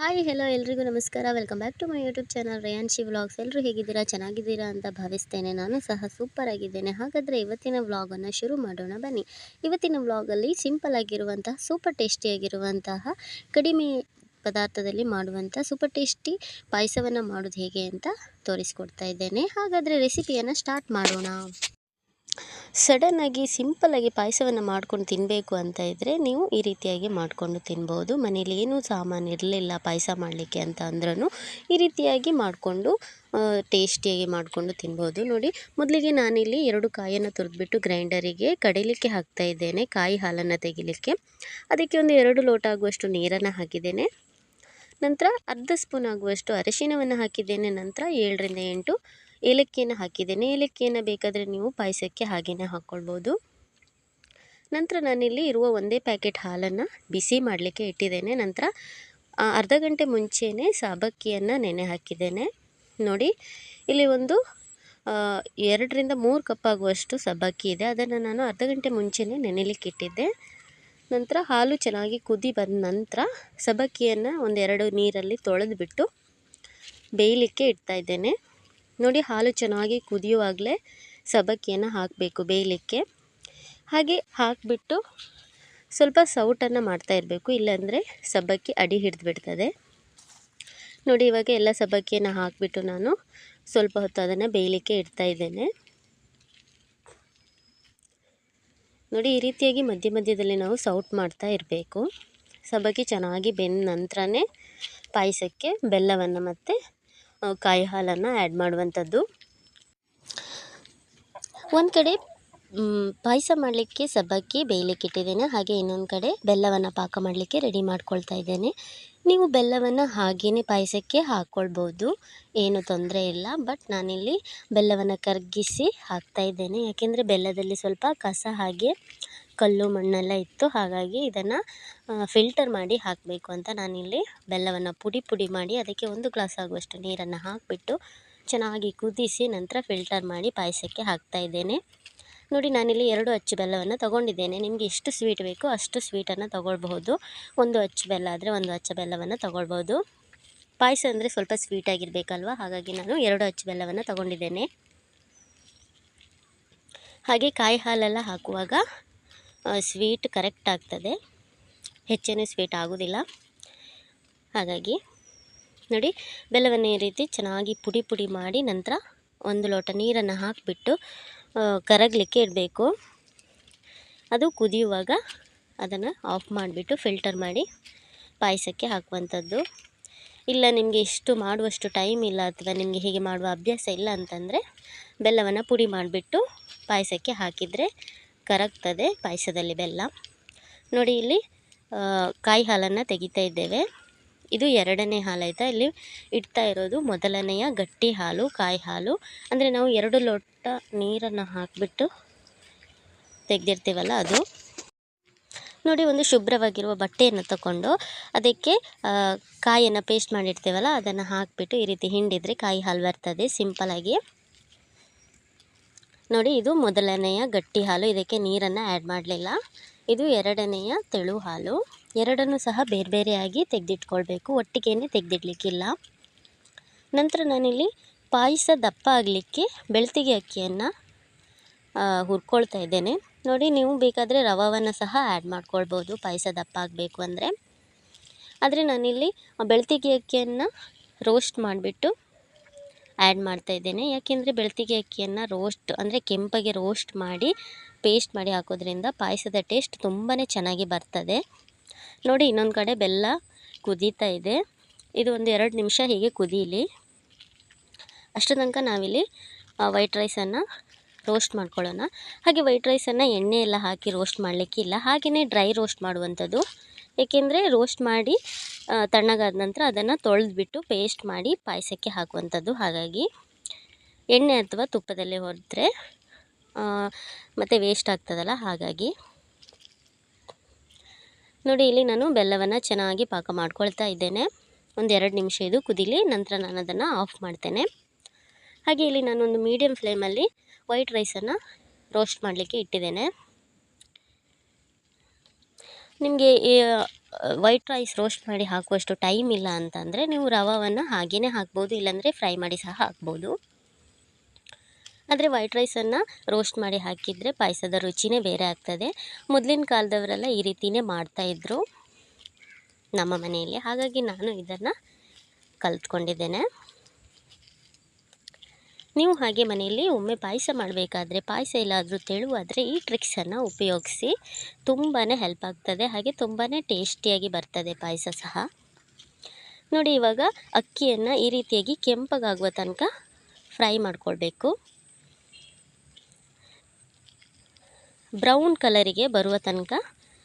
Hi hello ಎಲ್ರಿಗೂ ನಮಸ್ಕಾರ. Welcome back to my YouTube channel Reyanshi vlogs ಎಲ್ಲರೂ ಹೇಗಿದ್ದೀರಾ? ಚೆನ್ನಾಗಿದ್ದೀರಾ ಅಂತ ಭಾವಿಸ್ತೇನೆ. ನಾನು ಸಹ ಸೂಪರ್ ಆಗಿದ್ದೇನೆ. ಹಾಗಾದರೆ ಇವತ್ತಿನ ವ್ಲಾಗನ್ನು ಶುರು ಮಾಡೋಣ ಬನ್ನಿ. ಇವತ್ತಿನ ವ್ಲಾಗಲ್ಲಿ ಸಿಂಪಲ್ ಆಗಿರುವಂತಹ ಸೂಪರ್ ಟೇಸ್ಟಿಯಾಗಿರುವಂತಹ ಕಡಿಮೆ ಪದಾರ್ಥದಲ್ಲಿ ಮಾಡುವಂಥ ಸೂಪರ್ ಟೇಸ್ಟಿ ಪಾಯಸವನ್ನು ಮಾಡೋದು ಹೇಗೆ ಅಂತ ತೋರಿಸ್ಕೊಡ್ತಾ ಇದ್ದೇನೆ. ಹಾಗಾದರೆ ರೆಸಿಪಿಯನ್ನು ಸ್ಟಾರ್ಟ್ ಮಾಡೋಣ. ಸಡನ್ನಾಗಿ ಸಿಂಪಲ್ಲಾಗಿ ಪಾಯಸವನ್ನು ಮಾಡ್ಕೊಂಡು ತಿನ್ನಬೇಕು ಅಂತ ಇದ್ದರೆ ನೀವು ಈ ರೀತಿಯಾಗಿ ಮಾಡಿಕೊಂಡು ತಿನ್ಬೋದು. ಮನೇಲಿ ಏನೂ ಸಾಮಾನು ಇರಲಿಲ್ಲ ಪಾಯಸ ಮಾಡಲಿಕ್ಕೆ ಅಂತ ಅಂದ್ರೂ ಈ ರೀತಿಯಾಗಿ ಮಾಡಿಕೊಂಡು ಟೇಸ್ಟಿಯಾಗಿ ಮಾಡಿಕೊಂಡು ತಿನ್ಬೋದು. ನೋಡಿ, ಮೊದಲಿಗೆ ನಾನಿಲ್ಲಿ ಎರಡು ಕಾಯನ್ನು ತುರಿದ್ಬಿಟ್ಟು ಗ್ರೈಂಡರಿಗೆ ಕಡಿಲಿಕ್ಕೆ ಹಾಕ್ತಾ ಇದ್ದೇನೆ, ಕಾಯಿ ಹಾಲನ್ನು ತೆಗಿಲಿಕ್ಕೆ. ಅದಕ್ಕೆ ಒಂದು ಎರಡು ಲೋಟ ಆಗುವಷ್ಟು ನೀರನ್ನು ಹಾಕಿದ್ದೇನೆ. ನಂತರ ಅರ್ಧ ಸ್ಪೂನ್ ಆಗುವಷ್ಟು ಅರಿಶಿನವನ್ನು ಹಾಕಿದ್ದೇನೆ. ನಂತರ ಏಳರಿಂದ ಎಂಟು ಏಲಕ್ಕಿಯನ್ನು ಹಾಕಿದ್ದೇನೆ. ಏಲಕ್ಕಿಯನ್ನು ಬೇಕಾದರೆ ನೀವು ಪಾಯಸಕ್ಕೆ ಹಾಗೆಯೇ ಹಾಕ್ಕೊಳ್ಬೋದು ನಂತರ ನಾನಿಲ್ಲಿ ಇರುವ ಒಂದೇ ಪ್ಯಾಕೆಟ್ ಹಾಲನ್ನು ಬಿಸಿ ಮಾಡಲಿಕ್ಕೆ ಇಟ್ಟಿದ್ದೇನೆ. ನಂತರ ಅರ್ಧ ಗಂಟೆ ಮುಂಚೆಯೇ ಸಾಬಕ್ಕಿಯನ್ನು ನೆನೆ ಹಾಕಿದ್ದೇನೆ. ನೋಡಿ, ಇಲ್ಲಿ ಒಂದು ಎರಡರಿಂದ ಮೂರು ಕಪ್ ಆಗುವಷ್ಟು ಸಬ್ಬಕ್ಕಿ ಇದೆ. ಅದನ್ನು ನಾನು ಅರ್ಧ ಗಂಟೆ ಮುಂಚೆಯೇ ನೆನೆಲಿಕ್ಕೆ ಇಟ್ಟಿದ್ದೆ. ನಂತರ ಹಾಲು ಚೆನ್ನಾಗಿ ಕುದಿ ಬಂದ ನಂತರ ಸಬ್ಬಕ್ಕಿಯನ್ನು ಒಂದೆರಡು ನೀರಲ್ಲಿ ತೊಳೆದುಬಿಟ್ಟು ಬೇಯಲಿಕ್ಕೆ ಇಡ್ತಾ ಇದ್ದೇನೆ. ನೋಡಿ ಹಾಲು ಚೆನ್ನಾಗಿ ಕುದಿಯುವಾಗಲೇ ಸಬ್ಬಕ್ಕಿಯನ್ನು ಹಾಕಬೇಕು ಬೇಯಲಿಕ್ಕೆ. ಹಾಗೆ ಹಾಕಿಬಿಟ್ಟು ಸ್ವಲ್ಪ ಸೌಟನ್ನು ಮಾಡ್ತಾ ಇರಬೇಕು, ಇಲ್ಲಾಂದರೆ ಸಬ್ಬಕ್ಕಿ ಅಡಿ ಹಿಡಿದು ಬಿಡ್ತದೆ ನೋಡಿ ಇವಾಗ ಎಲ್ಲ ಸಬ್ಬಕ್ಕಿಯನ್ನು ಹಾಕಿಬಿಟ್ಟು ನಾನು ಸ್ವಲ್ಪ ಹೊತ್ತು ಅದನ್ನು ಬೇಯಲಿಕ್ಕೆ ಇಡ್ತಾ ಇದ್ದೇನೆ. ನೋಡಿ ಈ ರೀತಿಯಾಗಿ ಮಧ್ಯ ಮಧ್ಯದಲ್ಲಿ ನಾವು ಸೌಟ್ ಮಾಡ್ತಾ ಇರಬೇಕು. ಸಬ್ಬಕ್ಕಿ ಚೆನ್ನಾಗಿ ಬೆಂದ ನಂತರನೇ ಪಾಯಸಕ್ಕೆ ಬೆಲ್ಲವನ್ನು ಮತ್ತು ಕಾಯಿ ಹಾಲನ್ನು ಆ್ಯಡ್ ಮಾಡುವಂಥದ್ದು. ಒಂದು ಕಡೆ ಪಾಯಸ ಮಾಡಲಿಕ್ಕೆ ಸಬ್ಬಕ್ಕಿ, ಬೇಯಲಿಕ್ಕೆ ಇಟ್ಟಿದ್ದೇನೆ. ಹಾಗೆ ಇನ್ನೊಂದು ಕಡೆ ಬೆಲ್ಲವನ್ನು ಪಾಕ ಮಾಡಲಿಕ್ಕೆ ರೆಡಿ ಮಾಡ್ಕೊಳ್ತಾ ಇದ್ದೇನೆ. ನೀವು ಬೆಲ್ಲವನ್ನು ಹಾಗೆಯೇ ಪಾಯಸಕ್ಕೆ ಹಾಕ್ಕೊಳ್ಬೋದು ಏನು ತೊಂದರೆ ಇಲ್ಲ. ಬಟ್ ನಾನಿಲ್ಲಿ ಬೆಲ್ಲವನ್ನು ಕರಗಿಸಿ ಹಾಕ್ತಾ ಇದ್ದೇನೆ. ಯಾಕೆಂದರೆ ಬೆಲ್ಲದಲ್ಲಿ ಸ್ವಲ್ಪ ಕಸ ಹಾಗೆ ಕಲ್ಲು ಮಣ್ಣೆಲ್ಲ ಇತ್ತು. ಹಾಗಾಗಿ ಇದನ್ನು ಫಿಲ್ಟರ್ ಮಾಡಿ ಹಾಕಬೇಕು ಅಂತ ನಾನಿಲ್ಲಿ ಬೆಲ್ಲವನ್ನು ಪುಡಿ ಪುಡಿ ಮಾಡಿ ಅದಕ್ಕೆ ಒಂದು ಗ್ಲಾಸ್ ಆಗುವಷ್ಟು ನೀರನ್ನು ಹಾಕಿಬಿಟ್ಟು ಚೆನ್ನಾಗಿ ಕುದಿಸಿ ನಂತರ ಫಿಲ್ಟರ್ ಮಾಡಿ ಪಾಯಸಕ್ಕೆ ಹಾಕ್ತಾ ಇದ್ದೇನೆ. ನೋಡಿ, ನಾನಿಲ್ಲಿ ಎರಡು ಅಚ್ಚು ಬೆಲ್ಲವನ್ನು ತೊಗೊಂಡಿದ್ದೇನೆ. ನಿಮಗೆ ಎಷ್ಟು ಸ್ವೀಟ್ ಬೇಕೋ ಅಷ್ಟು ಸ್ವೀಟನ್ನು ತೊಗೊಳ್ಬಹುದು. ಒಂದು ಅಚ್ಚು ಬೆಲ್ಲ ಆದರೆ ಒಂದು ಅಚ್ಚ ಬೆಲ್ಲವನ್ನು ತೊಗೊಳ್ಬೋದು ಪಾಯಸ ಅಂದರೆ ಸ್ವಲ್ಪ ಸ್ವೀಟಾಗಿರಬೇಕಲ್ವ ಹಾಗಾಗಿ ನಾನು ಎರಡು ಅಚ್ಚು ಬೆಲ್ಲವನ್ನು ತೊಗೊಂಡಿದ್ದೇನೆ. ಹಾಗೆ ಕಾಯಿ ಹಾಲೆಲ್ಲ ಹಾಕುವಾಗ ಸ್ವೀಟ್ ಕರೆಕ್ಟ್ ಆಗ್ತದೆ. ಹೆಚ್ಚೇನೂ ಸ್ವೀಟ್ ಆಗೋದಿಲ್ಲ. ಹಾಗಾಗಿ ನೋಡಿ, ಬೆಲ್ಲವನ್ನು ಈ ರೀತಿ ಚೆನ್ನಾಗಿ ಪುಡಿ ಪುಡಿ ಮಾಡಿ ನಂತರ ಒಂದು ಲೋಟ ನೀರನ್ನು ಹಾಕಿಬಿಟ್ಟು ಕರಗಲಿಕ್ಕೆ ಇಡಬೇಕು. ಅದು ಕುದಿಯುವಾಗ ಅದನ್ನು ಆಫ್ ಮಾಡಿಬಿಟ್ಟು ಫಿಲ್ಟರ್ ಮಾಡಿ ಪಾಯಸಕ್ಕೆ ಹಾಕುವಂಥದ್ದು. ಇಲ್ಲ, ನಿಮಗೆ ಇಷ್ಟು ಮಾಡುವಷ್ಟು ಟೈಮ್ ಇಲ್ಲ ಅಥವಾ ನಿಮಗೆ ಹೀಗೆ ಮಾಡುವ ಅಭ್ಯಾಸ ಇಲ್ಲ ಅಂತಂದರೆ ಬೆಲ್ಲವನ್ನು ಪುಡಿ ಮಾಡಿಬಿಟ್ಟು ಪಾಯಸಕ್ಕೆ ಹಾಕಿದರೆ ಕರಗ್ತದೆ ಪಾಯಸದಲ್ಲಿ ಬೆಲ್ಲ. ನೋಡಿ ಇಲ್ಲಿ ಕಾಯಿ ಹಾಲನ್ನು ತೆಗಿತಾ ಇದ್ದೇವೆ. ಇದು ಎರಡನೇ ಹಾಲು ಆಯಿತಾ? ಇಲ್ಲಿ ಇಡ್ತಾ ಇರೋದು ಮೊದಲನೆಯ ಗಟ್ಟಿ ಹಾಲು, ಕಾಯಿ ಹಾಲು. ಅಂದರೆ ನಾವು ಎರಡು ಲೋಟ ನೀರನ್ನು ಹಾಕಿಬಿಟ್ಟು ತೆಗೆದಿರ್ತೀವಲ್ಲ ಅದು. ನೋಡಿ, ಒಂದು ಶುಭ್ರವಾಗಿರುವ ಬಟ್ಟೆಯನ್ನು ತಗೊಂಡು ಅದಕ್ಕೆ ಕಾಯನ್ನು ಪೇಸ್ಟ್ ಮಾಡಿರ್ತೀವಲ್ಲ, ಅದನ್ನು ಹಾಕಿಬಿಟ್ಟು ಈ ರೀತಿ ಹಿಂಡಿದರೆ ಕಾಯಿ ಹಾಲು ಬರ್ತದೆ ಸಿಂಪಲಾಗಿ ನೋಡಿ, ಇದು ಮೊದಲನೆಯ ಗಟ್ಟಿ ಹಾಲು. ಇದಕ್ಕೆ ನೀರನ್ನು ಆ್ಯಡ್ ಮಾಡಲಿಲ್ಲ. ಇದು ಎರಡನೆಯ ತೆಳು ಹಾಲು. ಎರಡನ್ನು ಸಹ ಬೇರೆ ಬೇರೆಯಾಗಿ ತೆಗೆದಿಟ್ಕೊಳ್ಬೇಕು. ಒಟ್ಟಿಗೆ ತೆಗೆದಿಡ್ಲಿಕ್ಕಿಲ್ಲ. ನಂತರ ನಾನಿಲ್ಲಿ ಪಾಯಸ ದಪ್ಪ ಆಗಲಿಕ್ಕೆ ಬೆಳ್ತಿಗೆ ಅಕ್ಕಿಯನ್ನು ಹುರ್ಕೊಳ್ತಾ ಇದ್ದೇನೆ. ನೋಡಿ, ನೀವು ಬೇಕಾದರೆ ರವವನ್ನು ಸಹ ಆ್ಯಡ್ ಮಾಡ್ಕೊಳ್ಬೋದು. ಪಾಯಸ ದಪ್ಪ ಆಗಬೇಕು ಅಂದರೆ. ಆದರೆ ನಾನಿಲ್ಲಿ ಬೆಳ್ತಿಗೆ ಅಕ್ಕಿಯನ್ನು ರೋಸ್ಟ್ ಮಾಡಿಬಿಟ್ಟು ಆ್ಯಡ್ ಮಾಡ್ತಾ ಇದ್ದೇನೆ. ಯಾಕೆಂದರೆ ಬೆಳ್ತಿಗೆ ಅಕ್ಕಿಯನ್ನು ರೋಸ್ಟ್ ಅಂದರೆ ಕೆಂಪಗೆ ರೋಸ್ಟ್ ಮಾಡಿ ಪೇಸ್ಟ್ ಮಾಡಿ ಹಾಕೋದ್ರಿಂದ ಪಾಯಸದ ಟೇಸ್ಟ್ ತುಂಬಾ ಚೆನ್ನಾಗಿ ಬರ್ತದೆ. ನೋಡಿ, ಇನ್ನೊಂದು ಕಡೆ ಬೆಲ್ಲ ಕುದೀತಾ ಇದೆ. ಇದು ಒಂದು ಎರಡು ನಿಮಿಷ ಹೀಗೆ ಕುದೀಲಿ. ಅಷ್ಟು ತನಕ ನಾವಿಲ್ಲಿ ವೈಟ್ ರೈಸನ್ನು ರೋಸ್ಟ್ ಮಾಡ್ಕೊಳ್ಳೋಣ. ಹಾಗೆ ವೈಟ್ ರೈಸನ್ನು ಎಣ್ಣೆ ಎಲ್ಲ ಹಾಕಿ ರೋಸ್ಟ್ ಮಾಡಲಿಕ್ಕಿಲ್ಲ. ಹಾಗೆಯೇ ಡ್ರೈ ರೋಸ್ಟ್ ಮಾಡುವಂಥದ್ದು. ಏಕೆಂದರೆ ರೋಸ್ಟ್ ಮಾಡಿ ತಣ್ಣಗಾದ ನಂತರ ಅದನ್ನು ತೊಳೆದ್ಬಿಟ್ಟು ಪೇಸ್ಟ್ ಮಾಡಿ ಪಾಯಸಕ್ಕೆ ಹಾಕುವಂಥದ್ದು. ಹಾಗಾಗಿ ಎಣ್ಣೆ ಅಥವಾ ತುಪ್ಪದಲ್ಲಿ ಹೊರದ್ರೆ ಮತ್ತು ವೇಸ್ಟ್ ಆಗ್ತದಲ್ಲ, ಹಾಗಾಗಿ. ನೋಡಿ, ಇಲ್ಲಿ ನಾನು ಬೆಲ್ಲವನ್ನು ಚೆನ್ನಾಗಿ ಪಾಕ ಮಾಡ್ಕೊಳ್ತಾ ಇದ್ದೇನೆ. ಒಂದು ಎರಡು ನಿಮಿಷ ಇದು ಕುದಿಲಿ, ನಂತರ ನಾನು ಅದನ್ನು ಆಫ್ ಮಾಡ್ತೇನೆ. ಹಾಗೆ ಇಲ್ಲಿ ನಾನೊಂದು ಮೀಡಿಯಮ್ ಫ್ಲೇಮಲ್ಲಿ ವೈಟ್ ರೈಸನ್ನು ರೋಸ್ಟ್ ಮಾಡಲಿಕ್ಕೆ ಇಟ್ಟಿದ್ದೇನೆ. ನಿಮಗೆ ವೈಟ್ ರೈಸ್ ರೋಸ್ಟ್ ಮಾಡಿ ಹಾಕುವಷ್ಟು ಟೈಮ್ ಇಲ್ಲ ಅಂತಂದರೆ ನೀವು ರವವನ್ನು ಹಾಗೇ ಹಾಕ್ಬೋದು, ಇಲ್ಲಾಂದರೆ ಫ್ರೈ ಮಾಡಿ ಸಹ ಹಾಕ್ಬೋದು. ಆದರೆ ವೈಟ್ ರೈಸನ್ನು ರೋಸ್ಟ್ ಮಾಡಿ ಹಾಕಿದರೆ ಪಾಯಸದ ರುಚಿನೇ ಬೇರೆ ಆಗ್ತದೆ. ಮೊದಲಿನ ಕಾಲದವರೆಲ್ಲ ಈ ರೀತಿಯೇ ಮಾಡ್ತಾಯಿದ್ರು ನಮ್ಮ ಮನೆಯಲ್ಲಿ. ಹಾಗಾಗಿ ನಾನು ಇದನ್ನು ಕಲ್ತ್ಕೊಂಡಿದ್ದೇನೆ. ನೀವು ಹಾಗೆ ಮನೆಯಲ್ಲಿ ಒಮ್ಮೆ ಪಾಯಸ ಮಾಡಬೇಕಾದ್ರೆ ಪಾಯಸ ಎಲ್ಲಾದರೂ ತೆಳುವಾದರೆ ಈ ಟ್ರಿಕ್ಸನ್ನು ಉಪಯೋಗಿಸಿ ತುಂಬಾ ಹೆಲ್ಪ್ ಆಗ್ತದೆ, ಹಾಗೆ ತುಂಬಾ ಟೇಸ್ಟಿಯಾಗಿ ಬರ್ತದೆ ಪಾಯಸ ಸಹ. ನೋಡಿ ಇವಾಗ ಅಕ್ಕಿಯನ್ನು ಈ ರೀತಿಯಾಗಿ ಕೆಂಪಗಾಗುವ ತನಕ ಫ್ರೈ ಮಾಡಿಕೊಳ್ಬೇಕು. ಬ್ರೌನ್ ಕಲರಿಗೆ ಬರುವ ತನಕ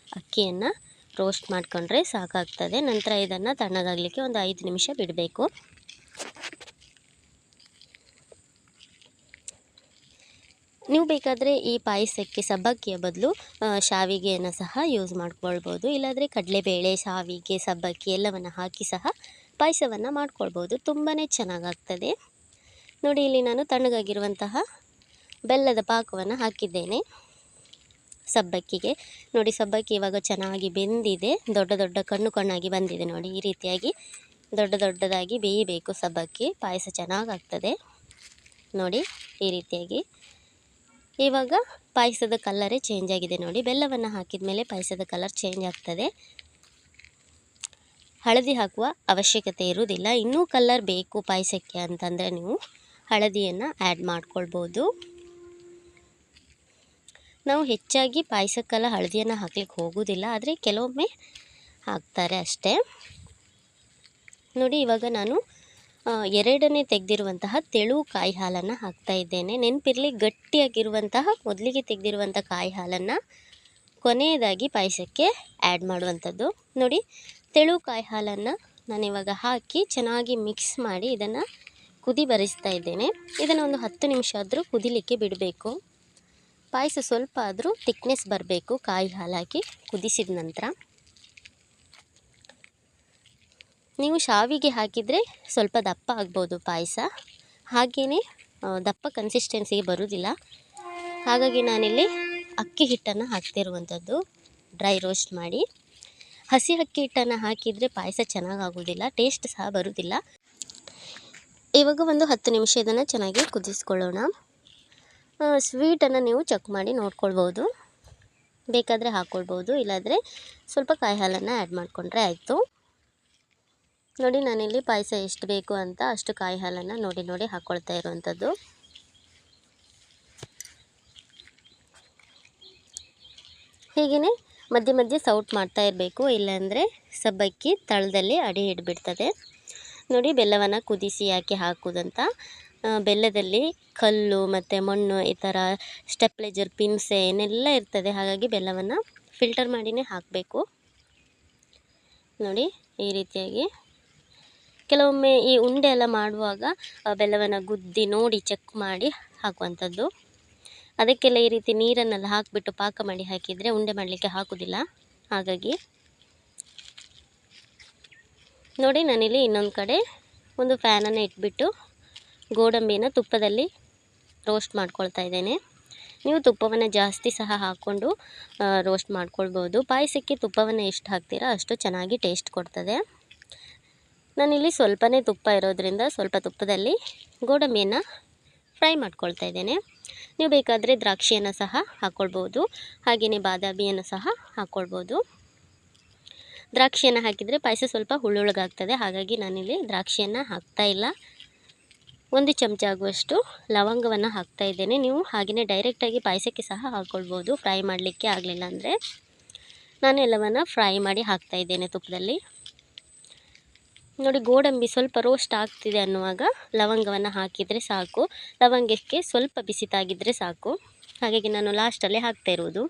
ಅಕ್ಕಿಯನ್ನು ರೋಸ್ಟ್ ಮಾಡಿಕೊಂಡ್ರೆ ಸಾಕಾಗ್ತದೆ. ನಂತರ ಇದನ್ನು ತಣ್ಣಗಾಗಲಿಕ್ಕೆ ಒಂದು ಐದು ನಿಮಿಷ ಬಿಡಬೇಕು. ನೀವು ಬೇಕಾದರೆ ಈ ಪಾಯಸಕ್ಕೆ ಸಬ್ಬಕ್ಕಿಯ ಬದಲು ಶಾವಿಗೆಯನ್ನು ಸಹ ಯೂಸ್ ಮಾಡ್ಕೊಳ್ಬೋದು. ಇಲ್ಲಾಂದರೆ ಕಡಲೆಬೇಳೆ, ಶಾವಿಗೆ, ಸಬ್ಬಕ್ಕಿ ಎಲ್ಲವನ್ನು ಹಾಕಿ ಸಹ ಪಾಯಸವನ್ನು ಮಾಡ್ಕೊಳ್ಬೋದು. ತುಂಬಾ ಚೆನ್ನಾಗಾಗ್ತದೆ. ನೋಡಿ, ಇಲ್ಲಿ ನಾನು ತಣ್ಣಗಾಗಿರುವಂತಹ ಬೆಲ್ಲದ ಪಾಕವನ್ನು ಹಾಕಿದ್ದೇನೆ. ಸಬ್ಬಕ್ಕಿಗೆ. ನೋಡಿ, ಸಬ್ಬಕ್ಕಿ ಇವಾಗ ಚೆನ್ನಾಗಿ ಬೆಂದಿದೆ. ದೊಡ್ಡ ದೊಡ್ಡ ಕಣ್ಣು ಕಣ್ಣಾಗಿ ಬಂದಿದೆ ನೋಡಿ, ಈ ರೀತಿಯಾಗಿ ದೊಡ್ಡ ದೊಡ್ಡದಾಗಿ ಬೇಯಬೇಕು ಸಬ್ಬಕ್ಕಿ. ಪಾಯಸ ಚೆನ್ನಾಗಾಗ್ತದೆ. ನೋಡಿ, ಈ ರೀತಿಯಾಗಿ. ಇವಾಗ ಪಾಯಸದ ಕಲ್ಲರೇ ಚೇಂಜ್ ಆಗಿದೆ ನೋಡಿ. ಬೆಲ್ಲವನ್ನು ಹಾಕಿದ ಮೇಲೆ ಪಾಯಸದ ಕಲರ್ ಚೇಂಜ್ ಆಗ್ತದೆ. ಹಳದಿ ಹಾಕುವ ಅವಶ್ಯಕತೆ ಇರುವುದಿಲ್ಲ. ಇನ್ನೂ ಕಲ್ಲರ್ ಬೇಕು ಪಾಯಸಕ್ಕೆ ಅಂತಂದರೆ ನೀವು ಹಳದಿಯನ್ನು ಆ್ಯಡ್ ಮಾಡ್ಕೊಳ್ಬೋದು. ನಾವು ಹೆಚ್ಚಾಗಿ ಪಾಯಸಕ್ಕೆಲ್ಲ ಹಳದಿಯನ್ನು ಹಾಕ್ಲಿಕ್ಕೆ ಹೋಗೋದಿಲ್ಲ, ಆದರೆ ಕೆಲವೊಮ್ಮೆ ಹಾಕ್ತಾರೆ ಅಷ್ಟೇ. ನೋಡಿ, ಇವಾಗ ನಾನು ಎರಡನೇ ತೆಗೆದಿರುವಂತಹ ತೆಳು ಕಾಯಿ ಹಾಲನ್ನು ಹಾಕ್ತಾ ಇದ್ದೇನೆ. ನೆನಪಿರಲಿ, ಗಟ್ಟಿಯಾಗಿರುವಂತಹ, ಮೊದಲಿಗೆ ತೆಗೆದಿರುವಂಥ ಕಾಯಿ ಹಾಲನ್ನು ಕೊನೆಯದಾಗಿ ಪಾಯಸಕ್ಕೆ ಆ್ಯಡ್ ಮಾಡುವಂಥದ್ದು. ನೋಡಿ, ತೆಳು ಕಾಯಿ ಹಾಲನ್ನು ನಾನಿವಾಗ ಹಾಕಿ ಚೆನ್ನಾಗಿ ಮಿಕ್ಸ್ ಮಾಡಿ ಇದನ್ನು ಕುದಿ ಬರಿಸ್ತಾ ಇದ್ದೇನೆ. ಇದನ್ನು ಒಂದು ಹತ್ತು ನಿಮಿಷ ಆದರೂ ಕುದಿಲಿಕ್ಕೆ ಬಿಡಬೇಕು. ಪಾಯಸ ಸ್ವಲ್ಪ ಆದರೂ ತಿಕ್ನೆಸ್ ಬರಬೇಕು ಕಾಯಿ ಹಾಲು ಕುದಿಸಿದ ನಂತರ. ನೀವು ಶಾವಿಗೆ ಹಾಕಿದರೆ ಸ್ವಲ್ಪ ದಪ್ಪ ಆಗ್ಬೋದು ಪಾಯಸ. ಹಾಗೆಯೇ ದಪ್ಪ ಕನ್ಸಿಸ್ಟೆನ್ಸಿಗೆ ಬರುವುದಿಲ್ಲ ಹಾಗಾಗಿ ನಾನಿಲ್ಲಿ ಅಕ್ಕಿ ಹಿಟ್ಟನ್ನು ಹಾಕ್ತಿರುವಂಥದ್ದು. ಡ್ರೈ ರೋಸ್ಟ್ ಮಾಡಿ. ಹಸಿ ಅಕ್ಕಿ ಹಿಟ್ಟನ್ನು ಹಾಕಿದರೆ ಪಾಯಸ ಚೆನ್ನಾಗಾಗೋದಿಲ್ಲ ಟೇಸ್ಟ್ ಸಹ ಬರುವುದಿಲ್ಲ ಇವಾಗ ಒಂದು ಹತ್ತು ನಿಮಿಷ ಇದನ್ನು ಚೆನ್ನಾಗಿ ಕುದಿಸ್ಕೊಳ್ಳೋಣ. ಸ್ವೀಟನ್ನು ನೀವು ಚೆಕ್ ಮಾಡಿ ನೋಡ್ಕೊಳ್ಬೋದು. ಬೇಕಾದರೆ ಹಾಕ್ಕೊಳ್ಬೋದು ಇಲ್ಲಾಂದರೆ ಸ್ವಲ್ಪ ಕಾಯಿ ಹಾಲನ್ನು ಆ್ಯಡ್ ಮಾಡಿಕೊಂಡ್ರೆ ಆಯಿತು. ನೋಡಿ, ನಾನಿಲ್ಲಿ ಪಾಯಸ ಎಷ್ಟು ಬೇಕು ಅಂತ ಅಷ್ಟು ಕಾಯಿ ಹಾಲನ್ನು ನೋಡಿ ನೋಡಿ ಹಾಕ್ಕೊಳ್ತಾ ಇರುವಂಥದ್ದು. ಹೀಗೆಯೇ ಮಧ್ಯೆ ಮಧ್ಯೆ ಸೌಟ್ ಮಾಡ್ತಾ ಇರಬೇಕು. ಇಲ್ಲಾಂದರೆ ಸಬ್ಬಕ್ಕಿ ತಳದಲ್ಲಿ ಅಡಿ ಹಿಡ್ಬಿಡ್ತದೆ. ನೋಡಿ, ಬೆಲ್ಲವನ್ನು ಕುದಿಸಿ ಯಾಕೆ ಹಾಕುವುದಂತ ಬೆಲ್ಲದಲ್ಲಿ ಕಲ್ಲು ಮತ್ತು ಮಣ್ಣು, ಈ ಥರ ಸ್ಟೆಪ್ಲೇಜರ್, ಪಿನ್ಸೆ ಏನೆಲ್ಲ ಇರ್ತದೆ, ಹಾಗಾಗಿ ಬೆಲ್ಲವನ್ನು ಫಿಲ್ಟರ್ ಮಾಡಿನೇ ಹಾಕಬೇಕು. ನೋಡಿ, ಈ ರೀತಿಯಾಗಿ ಕೆಲವೊಮ್ಮೆ ಈ ಉಂಡೆ ಎಲ್ಲ ಮಾಡುವಾಗ ಬೆಲ್ಲವನ್ನು ಗುದ್ದಿ ನೋಡಿ ಚೆಕ್ ಮಾಡಿ ಹಾಕುವಂಥದ್ದು. ಅದಕ್ಕೆಲ್ಲ ಈ ರೀತಿ ನೀರನ್ನೆಲ್ಲ ಹಾಕಿಬಿಟ್ಟು ಪಾಕ ಮಾಡಿ ಹಾಕಿದರೆ ಉಂಡೆ ಮಾಡಲಿಕ್ಕೆ ಹಾಕೋದಿಲ್ಲ. ಹಾಗಾಗಿ ನೋಡಿ ನಾನಿಲ್ಲಿ ಇನ್ನೊಂದು ಕಡೆ ಒಂದು ಫ್ಯಾನನ್ನು ಇಟ್ಬಿಟ್ಟು ಗೋಡಂಬಿನ ತುಪ್ಪದಲ್ಲಿ ರೋಸ್ಟ್ ಮಾಡ್ಕೊಳ್ತಾ ಇದ್ದೇನೆ. ನೀವು ತುಪ್ಪವನ್ನು ಜಾಸ್ತಿ ಸಹ ಹಾಕ್ಕೊಂಡು ರೋಸ್ಟ್ ಮಾಡ್ಕೊಳ್ಬೋದು. ಪಾಯಸಕ್ಕೆ ತುಪ್ಪವನ್ನು ಎಷ್ಟು ಹಾಕ್ತೀರಾ ಅಷ್ಟು ಚೆನ್ನಾಗಿ ಟೇಸ್ಟ್ ಕೊಡ್ತದೆ. ನಾನಿಲ್ಲಿ ಸ್ವಲ್ಪನೇ ತುಪ್ಪ ಇರೋದ್ರಿಂದ ಸ್ವಲ್ಪ ತುಪ್ಪದಲ್ಲಿ ಗೋಡಂಬಿಯನ್ನು ಫ್ರೈ ಮಾಡ್ಕೊಳ್ತಾ ಇದ್ದೇನೆ. ನೀವು ಬೇಕಾದರೆ ದ್ರಾಕ್ಷಿಯನ್ನು ಸಹ ಹಾಕ್ಕೊಳ್ಬೋದು ಹಾಗೆಯೇ ಬಾದಾಮಿಯನ್ನು ಸಹ ಹಾಕ್ಕೊಳ್ಬೋದು ದ್ರಾಕ್ಷಿಯನ್ನು ಹಾಕಿದರೆ ಪಾಯಸ ಸ್ವಲ್ಪ ಹುಳುಳುಗಾಗ್ತದೆ ಹಾಗಾಗಿ ನಾನಿಲ್ಲಿ ದ್ರಾಕ್ಷಿಯನ್ನು ಹಾಕ್ತಾ ಇಲ್ಲ. ಒಂದು ಚಮಚ ಆಗುವಷ್ಟು ಲವಂಗವನ್ನು ಹಾಕ್ತಾ ಇದ್ದೇನೆ. ನೀವು ಹಾಗೆಯೇ ಡೈರೆಕ್ಟಾಗಿ ಪಾಯಸಕ್ಕೆ ಸಹ ಹಾಕ್ಕೊಳ್ಬೋದು ಫ್ರೈ ಮಾಡಲಿಕ್ಕೆ ಆಗಲಿಲ್ಲ ಅಂದರೆ ನಾನು ಎಲ್ಲವನ್ನು ಫ್ರೈ ಮಾಡಿ ಹಾಕ್ತಾ ಇದ್ದೇನೆ ತುಪ್ಪದಲ್ಲಿ. ನೋಡಿ ಗೋಡಂಬಿ ಸ್ವಲ್ಪ ರೋಸ್ಟ್ ಆಗ್ತಿದೆ ಅನ್ನುವಾಗ ಲವಂಗವನ್ನು ಹಾಕಿದರೆ ಸಾಕು. ಲವಂಗಕ್ಕೆ ಸ್ವಲ್ಪ ಬಿಸಿ ತಾಗಿದರೆ ಸಾಕು. ಹಾಗಾಗಿ ನಾನು ಲಾಸ್ಟಲ್ಲೇ ಹಾಕ್ತಾ ಇರುವುದು.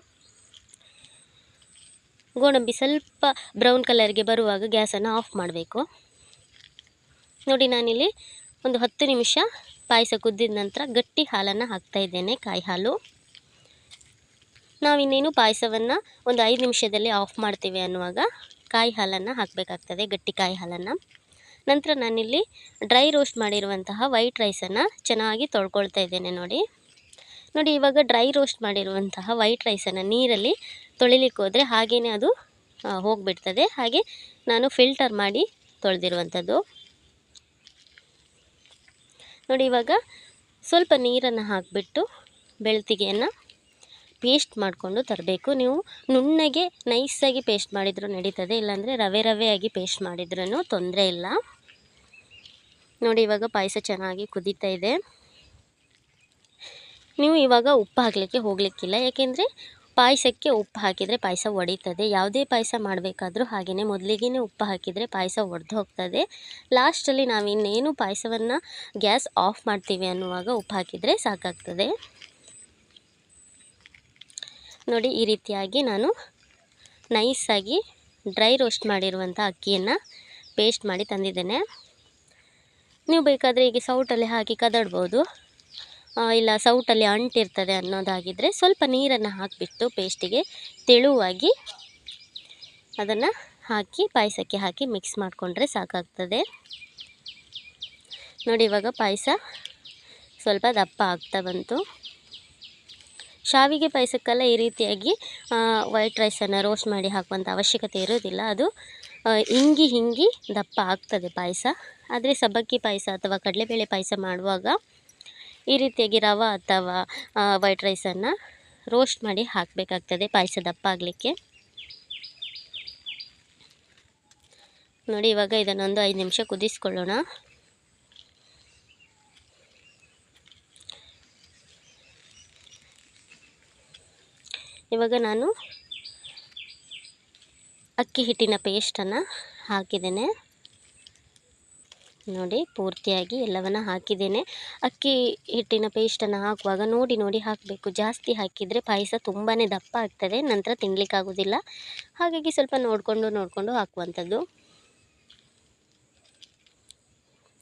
ಗೋಡಂಬಿ ಸ್ವಲ್ಪ ಬ್ರೌನ್ ಕಲರ್ಗೆ ಬರುವಾಗ ಗ್ಯಾಸನ್ನು ಆಫ್ ಮಾಡಬೇಕು. ನೋಡಿ ನಾನಿಲ್ಲಿ ಒಂದು ಹತ್ತು ನಿಮಿಷ ಪಾಯಸ ಕುದ್ದಿದ ನಂತರ ಗಟ್ಟಿ ಹಾಲನ್ನು ಹಾಕ್ತಾ ಇದ್ದೇನೆ, ಕಾಯಿ ಹಾಲು. ನಾವಿನ್ನೇನು ಪಾಯಸವನ್ನು ಒಂದು ಐದು ನಿಮಿಷದಲ್ಲಿ ಆಫ್ ಮಾಡ್ತೀವಿ ಅನ್ನುವಾಗ ಕಾಯಿ ಹಾಲನ್ನು ಹಾಕಬೇಕಾಗ್ತದೆ, ಗಟ್ಟಿ ಕಾಯಿ ಹಾಲನ್ನು. ನಂತರ ನಾನಿಲ್ಲಿ ಡ್ರೈ ರೋಸ್ಟ್ ಮಾಡಿರುವಂತಹ ವೈಟ್ ರೈಸನ್ನು ಚೆನ್ನಾಗಿ ತೊಳ್ಕೊಳ್ತಾ ಇದ್ದೇನೆ ನೋಡಿ. ನೋಡಿ, ಇವಾಗ ಡ್ರೈ ರೋಸ್ಟ್ ಮಾಡಿರುವಂತಹ ವೈಟ್ ರೈಸನ್ನು ನೀರಲ್ಲಿ ತೊಳಿಲಿಕ್ಕೆ ಹೋದರೆ ಹಾಗೆಯೇ ಅದು ಹೋಗಿಬಿಡ್ತದೆ. ಹಾಗೆ ನಾನು ಫಿಲ್ಟರ್ ಮಾಡಿ ತೊಳೆದಿರುವಂಥದ್ದು. ನೋಡಿ, ಇವಾಗ ಸ್ವಲ್ಪ ನೀರನ್ನು ಹಾಕಿಬಿಟ್ಟು ಬೆಳ್ತಿಗೆಯನ್ನು ಪೇಸ್ಟ್ ಮಾಡಿಕೊಂಡು ತರಬೇಕು. ನೀವು ನುಣ್ಣಗೆ ನೈಸಾಗಿ ಪೇಸ್ಟ್ ಮಾಡಿದರೂ ನಡೀತದೆ. ಇಲ್ಲಾಂದರೆ ರವೆ ರವೆಯಾಗಿ ಪೇಸ್ಟ್ ಮಾಡಿದ್ರೂ ತೊಂದರೆ ಇಲ್ಲ. ನೋಡಿ, ಇವಾಗ ಪಾಯಸ ಚೆನ್ನಾಗಿ ಕುದೀತಾ ಇದೆ. ನೀವು ಇವಾಗ ಉಪ್ಪು ಹಾಕಲಿಕ್ಕೆ ಹೋಗ್ಲಿಕ್ಕಿಲ್ಲ. ಯಾಕೆಂದರೆ ಪಾಯಸಕ್ಕೆ ಉಪ್ಪು ಹಾಕಿದರೆ ಪಾಯಸ ಒಡೀತದೆ. ಯಾವುದೇ ಪಾಯಸ ಮಾಡಬೇಕಾದ್ರೂ ಹಾಗೆಯೇ ಮೊದಲಿಗೆ ಉಪ್ಪು ಹಾಕಿದರೆ ಪಾಯಸ ಒಡೆದು ಹೋಗ್ತದೆ. ಲಾಸ್ಟಲ್ಲಿ ನಾವು ಇನ್ನೇನು ಪಾಯಸವನ್ನು ಗ್ಯಾಸ್ ಆಫ್ ಮಾಡ್ತೀವಿ ಅನ್ನುವಾಗ ಉಪ್ಪು ಹಾಕಿದರೆ ಸಾಕಾಗ್ತದೆ. ನೋಡಿ ಈ ರೀತಿಯಾಗಿ ನಾನು ನೈಸಾಗಿ ಡ್ರೈ ರೋಸ್ಟ್ ಮಾಡಿರುವಂಥ ಅಕ್ಕಿಯನ್ನು ಪೇಸ್ಟ್ ಮಾಡಿ ತಂದಿದ್ದೇನೆ. ನೀವು ಬೇಕಾದರೆ ಈಗ ಸೌಟಲ್ಲಿ ಹಾಕಿ ಕದಡ್ಬೋದು. ಇಲ್ಲ ಸೌಟಲ್ಲಿ ಅಂಟಿರ್ತದೆ ಅನ್ನೋದಾಗಿದ್ದರೆ ಸ್ವಲ್ಪ ನೀರನ್ನು ಹಾಕಿಬಿಟ್ಟು ಪೇಸ್ಟಿಗೆ ತೆಳುವಾಗಿ ಅದನ್ನು ಹಾಕಿ ಪಾಯಸಕ್ಕೆ ಹಾಕಿ ಮಿಕ್ಸ್ ಮಾಡಿಕೊಂಡ್ರೆ ಸಾಕಾಗ್ತದೆ. ನೋಡಿ ಇವಾಗ ಪಾಯಸ ಸ್ವಲ್ಪ ದಪ್ಪ ಆಗ್ತಾ ಬಂತು. ಶಾವಿಗೆ ಪಾಯಸಕ್ಕೆಲ್ಲ ಈ ರೀತಿಯಾಗಿ ವೈಟ್ ರೈಸನ್ನು ರೋಸ್ಟ್ ಮಾಡಿ ಹಾಕುವಂಥ ಅವಶ್ಯಕತೆ ಇರೋದಿಲ್ಲ ಅದು ಹಿಂಗಿ ಹಿಂಗಿ ದಪ್ಪ ಆಗ್ತದೆ ಪಾಯಸ. ಆದರೆ ಸಬ್ಬಕ್ಕಿ ಪಾಯಸ ಅಥವಾ ಕಡಲೆಬೇಳೆ ಪಾಯಸ ಮಾಡುವಾಗ ಈ ರೀತಿಯಾಗಿ ರವೆ ಅಥವಾ ವೈಟ್ ರೈಸನ್ನು ರೋಸ್ಟ್ ಮಾಡಿ ಹಾಕಬೇಕಾಗ್ತದೆ ಪಾಯಸ ದಪ್ಪ ಆಗಲಿಕ್ಕೆ. ನೋಡಿ, ಇವಾಗ ಇದನ್ನೊಂದು ಐದು ನಿಮಿಷ ಕುದಿಸ್ಕೊಳ್ಳೋಣ. ಇವಾಗ ನಾನು ಅಕ್ಕಿ ಹಿಟ್ಟಿನ ಪೇಸ್ಟನ್ನು ಹಾಕಿದ್ದೇನೆ. ನೋಡಿ, ಪೂರ್ತಿಯಾಗಿ ಎಲ್ಲವನ್ನು ಹಾಕಿದ್ದೇನೆ. ಅಕ್ಕಿ ಹಿಟ್ಟಿನ ಪೇಸ್ಟನ್ನು ಹಾಕುವಾಗ ನೋಡಿ ನೋಡಿ ಹಾಕಬೇಕು. ಜಾಸ್ತಿ ಹಾಕಿದರೆ ಪಾಯಸ ತುಂಬಾ ದಪ್ಪ ಆಗ್ತದೆ, ನಂತರ ತಿನ್ನಲಿಕ್ಕಾಗೋದಿಲ್ಲ ಹಾಗಾಗಿ ಸ್ವಲ್ಪ ನೋಡಿಕೊಂಡು ನೋಡಿಕೊಂಡು ಹಾಕುವಂಥದ್ದು.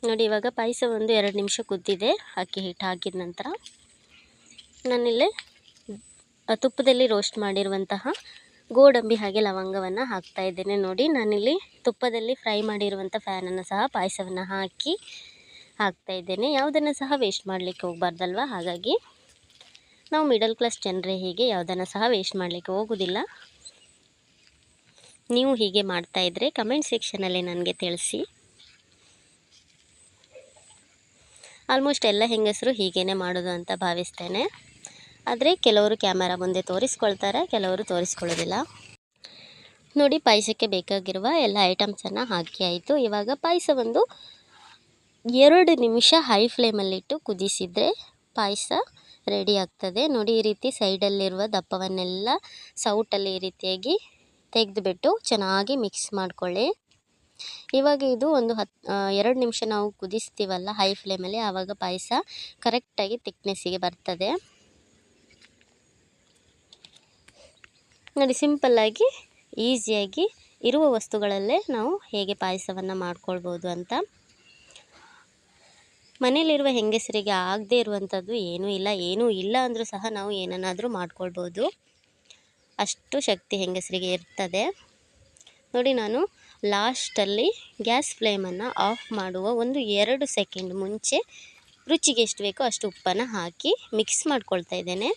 ನೋಡಿ, ಇವಾಗ ಪಾಯಸ ಒಂದು ಎರಡು ನಿಮಿಷ ಕುದ್ದಿದೆ. ಅಕ್ಕಿ ಹಿಟ್ಟು ಹಾಕಿದ ನಂತರ ನಾನಿಲ್ಲೇ ತುಪ್ಪದಲ್ಲಿ ರೋಸ್ಟ್ ಮಾಡಿರುವಂತಹ ಗೋಡಂಬಿ ಹಾಗೆ ಲವಂಗವನ್ನು ಹಾಕ್ತಾ ಇದ್ದೇನೆ ನೋಡಿ. ನಾನಿಲ್ಲಿ ತುಪ್ಪದಲ್ಲಿ ಫ್ರೈ ಮಾಡಿರುವಂಥ ಫ್ಯಾನನ್ನು ಸಹ ಪಾಯಸವನ್ನು ಹಾಕಿ ಹಾಕ್ತಾ ಇದ್ದೇನೆ. ಯಾವುದನ್ನು ಸಹ ವೇಸ್ಟ್ ಮಾಡಲಿಕ್ಕೆ ಹೋಗಬಾರ್ದಲ್ವ? ಹಾಗಾಗಿ ನಾವು ಮಿಡಲ್ ಕ್ಲಾಸ್ ಜನರೇ ಹೀಗೆ ಯಾವುದನ್ನು ಸಹ ವೇಸ್ಟ್ ಮಾಡಲಿಕ್ಕೆ ಹೋಗೋದಿಲ್ಲ. ನೀವು ಹೀಗೆ ಮಾಡ್ತಾಯಿದ್ರೆ ಕಮೆಂಟ್ ಸೆಕ್ಷನಲ್ಲಿ ನನಗೆ ತಿಳಿಸಿ. ಆಲ್ಮೋಸ್ಟ್ ಎಲ್ಲ ಹೆಂಗಸರು ಹೀಗೇ ಮಾಡೋದು ಅಂತ ಭಾವಿಸ್ತೇನೆ. ಆದರೆ ಕೆಲವರು ಕ್ಯಾಮರಾ ಮುಂದೆ ತೋರಿಸ್ಕೊಳ್ತಾರೆ, ಕೆಲವರು ತೋರಿಸ್ಕೊಳ್ಳೋದಿಲ್ಲ. ನೋಡಿ, ಪಾಯಸಕ್ಕೆ ಬೇಕಾಗಿರುವ ಎಲ್ಲ ಐಟಮ್ಸನ್ನು ಹಾಕಿ ಆಯಿತು. ಇವಾಗ ಪಾಯಸ ಒಂದು ಎರಡು ನಿಮಿಷ ಹೈ ಫ್ಲೇಮಲ್ಲಿಟ್ಟು ಕುದಿಸಿದರೆ ಪಾಯಸ ರೆಡಿ ಆಗ್ತದೆ. ನೋಡಿ, ಈ ರೀತಿ ಸೈಡಲ್ಲಿರುವ ದಪ್ಪವನ್ನೆಲ್ಲ ಸೌಟಲ್ಲಿ ಈ ರೀತಿಯಾಗಿ ತೆಗೆದುಬಿಟ್ಟು ಚೆನ್ನಾಗಿ ಮಿಕ್ಸ್ ಮಾಡಿಕೊಳ್ಳಿ. ಇವಾಗ ಇದು ಒಂದು ಹತ್ತು ಎರಡು ನಿಮಿಷ ನಾವು ಕುದಿಸ್ತೀವಲ್ಲ ಹೈ ಫ್ಲೇಮಲ್ಲಿ ಆವಾಗ ಪಾಯಸ ಕರೆಕ್ಟಾಗಿ ತಿಕ್ನೆಸ್ಸಿಗೆ ಬರ್ತದೆ. ನೋಡಿ ಸಿಂಪಲ್ಲಾಗಿ ಈಸಿಯಾಗಿ ಇರುವ ವಸ್ತುಗಳಲ್ಲೇ ನಾವು ಹೇಗೆ ಪಾಯಸವನ್ನು ಮಾಡ್ಕೊಳ್ಬೋದು ಅಂತ. ಮನೆಯಲ್ಲಿರುವ ಹೆಂಗಸರಿಗೆ ಆಗದೇ ಇರುವಂಥದ್ದು ಏನೂ ಇಲ್ಲ ಏನೂ ಇಲ್ಲ ಅಂದರೂ ಸಹ ನಾವು ಏನನ್ನಾದರೂ ಮಾಡ್ಕೊಳ್ಬೋದು. ಅಷ್ಟು ಶಕ್ತಿ ಹೆಂಗಸರಿಗೆ ಇರ್ತದೆ. ನೋಡಿ, ನಾನು ಲಾಸ್ಟಲ್ಲಿ ಗ್ಯಾಸ್ ಫ್ಲೇಮನ್ನು ಆಫ್ ಮಾಡುವ ಒಂದು ಎರಡು ಸೆಕೆಂಡ್ ಮುಂಚೆ ರುಚಿಗೆ ಎಷ್ಟು ಬೇಕೋ ಅಷ್ಟು ಉಪ್ಪನ್ನು ಹಾಕಿ ಮಿಕ್ಸ್ ಮಾಡ್ಕೊಳ್ತಾ ಇದ್ದೇನೆ.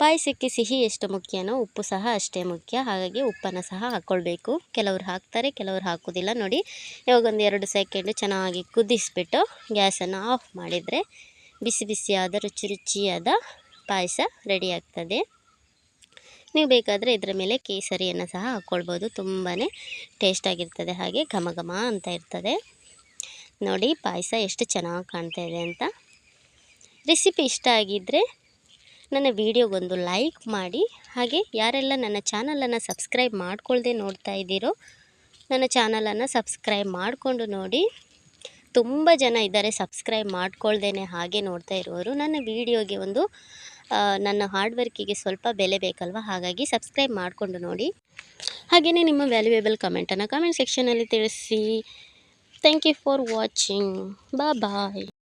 ಪಾಯಸಕ್ಕೆ ಸಿಹಿ ಎಷ್ಟು ಮುಖ್ಯನೋ ಉಪ್ಪು ಸಹ ಅಷ್ಟೇ ಮುಖ್ಯ. ಹಾಗಾಗಿ ಉಪ್ಪನ್ನು ಸಹ ಹಾಕ್ಕೊಳ್ಬೇಕು ಕೆಲವರು ಹಾಕ್ತಾರೆ, ಕೆಲವರು ಹಾಕೋದಿಲ್ಲ ನೋಡಿ ಇವಾಗ ಒಂದು ಎರಡು ಸೆಕೆಂಡು ಚೆನ್ನಾಗಿ ಕುದಿಸ್ಬಿಟ್ಟು ಗ್ಯಾಸನ್ನು ಆಫ್ ಮಾಡಿದರೆ ಬಿಸಿ ಬಿಸಿಯಾದ, ರುಚಿ ರುಚಿಯಾದ ಪಾಯಸ ರೆಡಿ ಆಗ್ತದೆ. ನೀವು ಬೇಕಾದರೆ ಇದರ ಮೇಲೆ ಕೇಸರಿಯನ್ನು ಸಹ ಹಾಕ್ಕೊಳ್ಬೋದು ತುಂಬಾ ಟೇಸ್ಟಾಗಿರ್ತದೆ ಹಾಗೆ ಘಮ ಘಮ ಅಂತ ಇರ್ತದೆ. ನೋಡಿ, ಪಾಯಸ ಎಷ್ಟು ಚೆನ್ನಾಗಿ ಕಾಣ್ತಾ ಇದೆ ಅಂತ. ರೆಸಿಪಿ ಇಷ್ಟ ಆಗಿದ್ದರೆ ನನ್ನ ವಿಡಿಯೋಗೊಂದು ಲೈಕ್ ಮಾಡಿ. ಹಾಗೆ ಯಾರೆಲ್ಲ ನನ್ನ ಚಾನಲನ್ನು ಸಬ್ಸ್ಕ್ರೈಬ್ ಮಾಡ್ಕೊಳ್ದೆ ನೋಡ್ತಾ ಇದ್ದೀರೋ, ನನ್ನ ಚಾನಲನ್ನು ಸಬ್ಸ್ಕ್ರೈಬ್ ಮಾಡಿಕೊಂಡು ನೋಡಿ. ತುಂಬ ಜನ ಇದ್ದಾರೆ ಸಬ್ಸ್ಕ್ರೈಬ್ ಮಾಡ್ಕೊಳ್ದೇ ಹಾಗೆ ನೋಡ್ತಾ ಇರುವವರು ನನ್ನ ವಿಡಿಯೋಗೆ ಒಂದು ನನ್ನ ಹಾರ್ಡ್ ವರ್ಕಿಗೆ ಸ್ವಲ್ಪ ಬೆಲೆ ಬೇಕಲ್ವ? ಹಾಗಾಗಿ ಸಬ್ಸ್ಕ್ರೈಬ್ ಮಾಡಿಕೊಂಡು ನೋಡಿ. ಹಾಗೆಯೇ ನಿಮ್ಮ ವ್ಯಾಲ್ಯೂಯೇಬಲ್ ಕಮೆಂಟನ್ನು ಕಮೆಂಟ್ ಸೆಕ್ಷನಲ್ಲಿ ತಿಳಿಸಿ. ಥ್ಯಾಂಕ್ ಯು ಫಾರ್ ವಾಚಿಂಗ್ ಬಾ ಬಾಯ್